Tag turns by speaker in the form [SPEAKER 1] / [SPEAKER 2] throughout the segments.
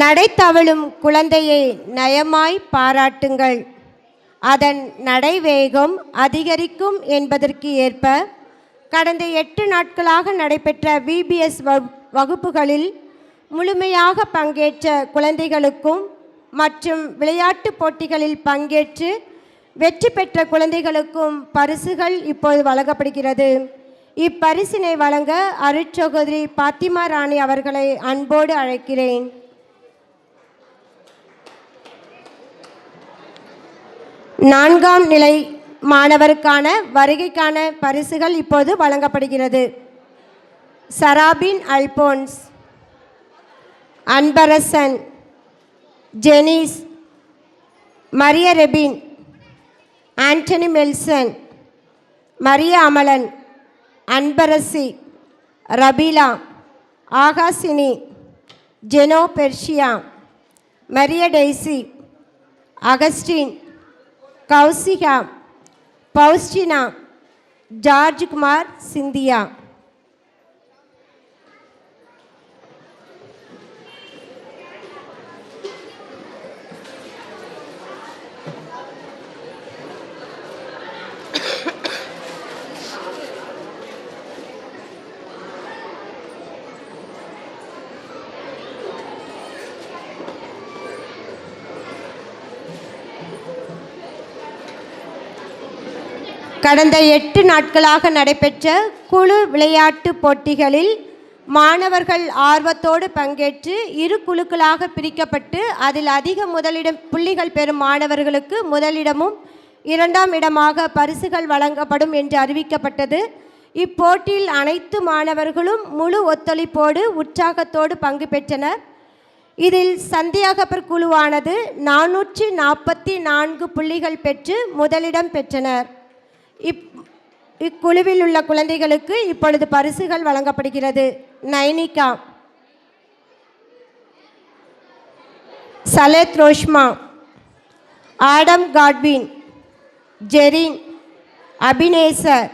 [SPEAKER 1] நடை தவழும் குழந்தையை நயமாய் பாராட்டுங்கள். அதன் நடைவேகம் அதிகரிக்கும் என்பதற்கு ஏற்ப கடந்த எட்டு நாட்களாக நடைபெற்ற விபிஎஸ் வகுப்புகளில் முழுமையாக பங்கேற்ற குழந்தைகளுக்கும் மற்றும் விளையாட்டுப் போட்டிகளில் பங்கேற்று வெற்றி பெற்ற குழந்தைகளுக்கும் பரிசுகள் இப்போது வழங்கப்படுகிறது. இப்பரிசினை வழங்க அருட்சகோதரி பாத்திமா ராணி அவர்களை அன்போடு அழைக்கிறேன். நான்காம் நிலை மாணவருக்கான வருகைக்கான பரிசுகள் இப்போது வழங்கப்படுகிறது. சராபின் அல்போன்ஸ் அன்பரசன் ஜெனிஸ் மரிய ரெபின் ஆண்டனி மெல்சன் மரிய அமலன் அன்பரசி ரபீலா ஆகாசினி ஜெனோ பெர்ஷியா மரிய டெய்சி அகஸ்டின் கௌசிகா பௌஸ்டினா ஜார்ஜ்குமார் சிந்தியா கடந்த எட்டு நாட்களாக நடைபெற்ற குழு விளையாட்டுப் போட்டிகளில் மாணவர்கள் ஆர்வத்தோடு பங்கேற்று இரு குழுக்களாக பிரிக்கப்பட்டு அதில் அதிக முதலிடம் புள்ளிகள் பெறும் மாணவர்களுக்கு முதலிடமும் இரண்டாம் இடமாக பரிசுகள் வழங்கப்படும் என்று அறிவிக்கப்பட்டது. இப்போட்டியில் அனைத்து மாணவர்களும் முழு ஒத்துழைப்போடு உற்சாகத்தோடு பங்கு பெற்றனர். இதில் சந்தியாகப்பர் குழுவானது நானூற்றி நாற்பத்தி நான்கு புள்ளிகள் பெற்று முதலிடம் பெற்றனர். இப் இக்குழுவில் உள்ள குழந்தைகளுக்கு இப்பொழுது பரிசுகள் வழங்கப்படுகிறது. நைனிகா. சலேத் ரோஷ்மா. ஆடம் காட்வின். ஜெரின். அபினேசர்.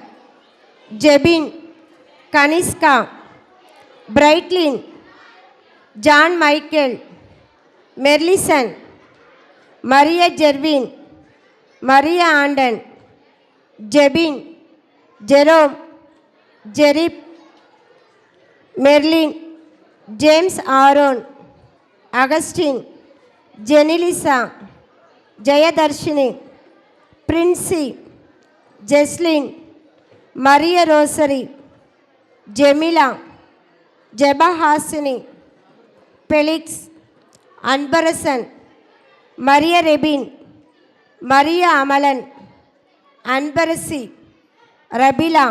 [SPEAKER 1] ஜெபின். கனிஷ்கா. பிரைட்லின். ஜான் மைக்கேல். மெர்லிசன். மரிய ஜெர்வின். மரிய ஆண்டன். ஜெபின் ஜெரோம் ஜெரிப் மெர்லின் ஜேம்ஸ் ஆரோன் அகஸ்டின் ஜெனிலிசா ஜெயதர்ஷினி பிரின்சி ஜெஸ்லின் மரிய ரோசரி ஜெமிலா ஜெபஹாசினி பெலிக்ஸ் அன்பரசன் மரிய ரெபின் மரிய அமலன் அன்பரசி ரபிலா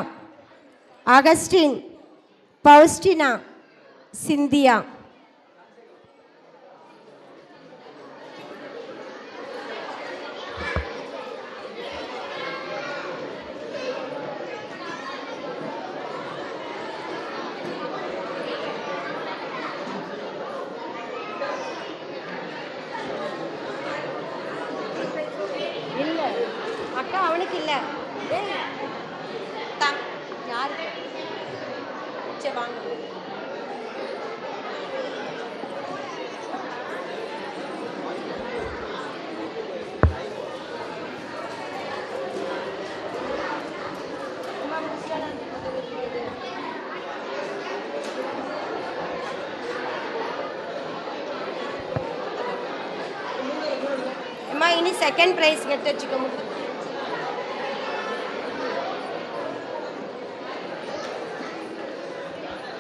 [SPEAKER 1] அகஸ்டின் பௌஸ்டினா சிந்தியா. இல்லை. யாருக்கு சரி வாங்க. அம்மா இனி செகண்ட் ப்ரைஸ் எடுத்து வச்சுக்க முடியும்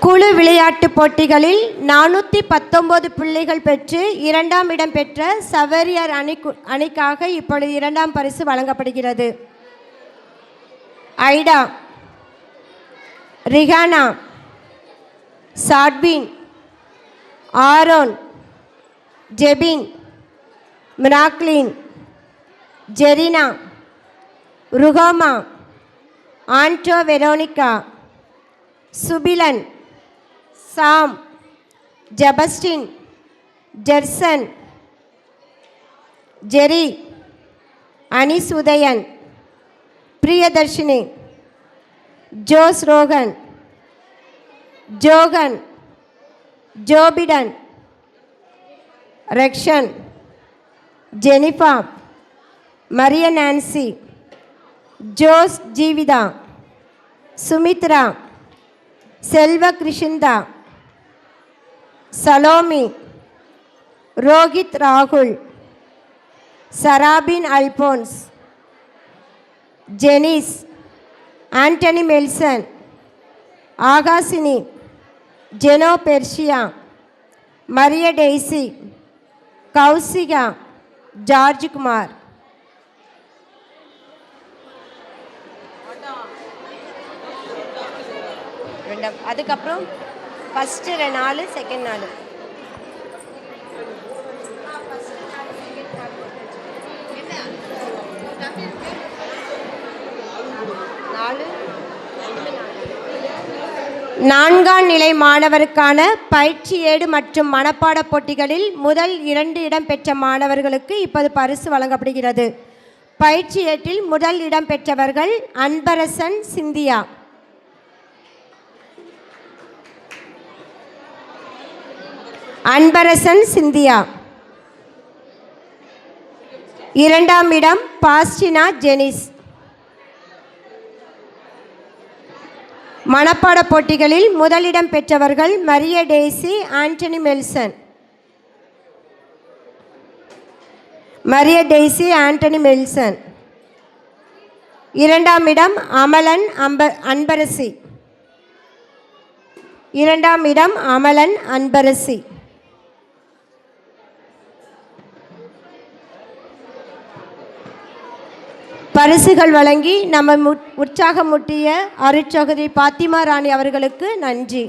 [SPEAKER 1] குழு விளையாட்டுப் போட்டிகளில் நானூற்றி பத்தொம்போது புள்ளிகள் பெற்று இரண்டாம் இடம் பெற்ற சவரியர் அணிக்கு அணிக்காக இப்பொழுது இரண்டாம் பரிசு வழங்கப்படுகிறது. ஐடா ரிஹானா சாட்பின் ஆரோன் ஜெபின் மிராக்லின் ஜெரினா ருகோமா ஆன்டோ வெரோனிகா சுபிலன் സാം ജബസ്റ്റിൻ ജെർസൺ ജെറി അനീസ് ഉദയൻ പ്രിയദർശിനി ജോസ് രോഗൻ ജോഗൻ ജോബിഡൻ റക്ഷൻ ജെനിഫ മറിയ നാൻസി ജോസ് ജീവിത സുമിത്ര സെൽവ കൃഷിന്ത சலோமி ரோஹித் ராகுல் சராபின் அல்போன்ஸ் ஜெனிஸ் ஆண்டனி மெல்சன் ஆகாசினி ஜெனோ பெர்ஷியா மரிய டெய்சி கௌசிகா ஜார்ஜ் குமார் ரெண்டாம் அதுக்கப்புறம் ஃபஸ்ட்டு நாலு செகண்ட் நாலு. நாலு. நான்காம் நிலை மாணவருக்கான பயிற்சி ஏடு மற்றும் மனப்பாடப் போட்டிகளில் முதல் இரண்டு இடம் பெற்ற மாணவர்களுக்கு இப்போது பரிசு வழங்கப்படுகிறது. பயிற்சி ஏட்டில் முதல் இடம் பெற்றவர்கள் அன்பரசன் சிந்தியா. அன்பரசன் சிந்தியா. இரண்டாம் இடம் பாஸ்டினா ஜெனிஸ். மனப்பாட போட்டிகளில் முதலிடம் பெற்றவர்கள் மரிய டேசி ஆண்டனி மெல்சன். மரிய டெய்சி ஆண்டனி மெல்சன். இரண்டாம் இடம் அமலன் அம்ப அன்பரசி. இரண்டாம் இடம் அமலன் அன்பரசி. பரிசுகள் வழங்கி நம்ம உற்சாகமூட்டிய அருட்சகோதரி பாத்திமா ராணி அவர்களுக்கு நன்றி.